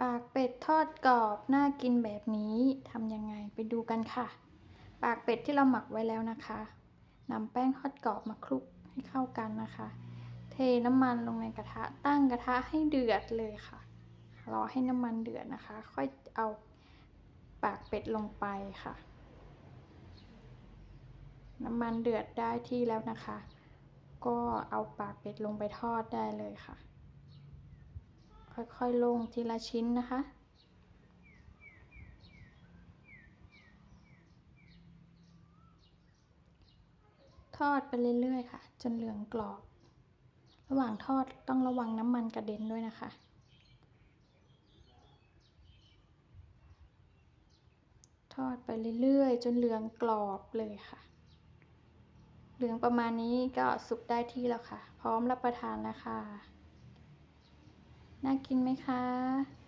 ปากเป็ดทอดกรอบน่ากินแบบนี้ทำยังไงไปดูกันค่ะ ปากเป็ดที่เราหมักไว้แล้วนะคะนำแป้งทอดกรอบมาคลุกให้เข้ากันนะคะ เทน้ำมันลงในกระทะตั้งกระทะให้เดือดเลยค่ะรอให้น้ำมันเดือดนะคะ ค่อยเอาปากเป็ดลงไปค่ะ น้ำมันเดือดได้ที่แล้วนะคะ ก็เอาปากเป็ดลงไปทอดได้เลยค่ะ ค่อยๆลงทีละชิ้นนะคะ ทอดไปเรื่อยๆค่ะ จนเหลืองกรอบ ระหว่างทอดต้องระวังน้ำมันกระเด็นด้วยนะคะ ทอดไปเรื่อยๆ จนเหลืองกรอบเลยค่ะ เหลืองประมาณนี้ก็สุกได้ที่แล้วค่ะ พร้อมรับประทานแล้วค่ะ น่ากินไหมคะ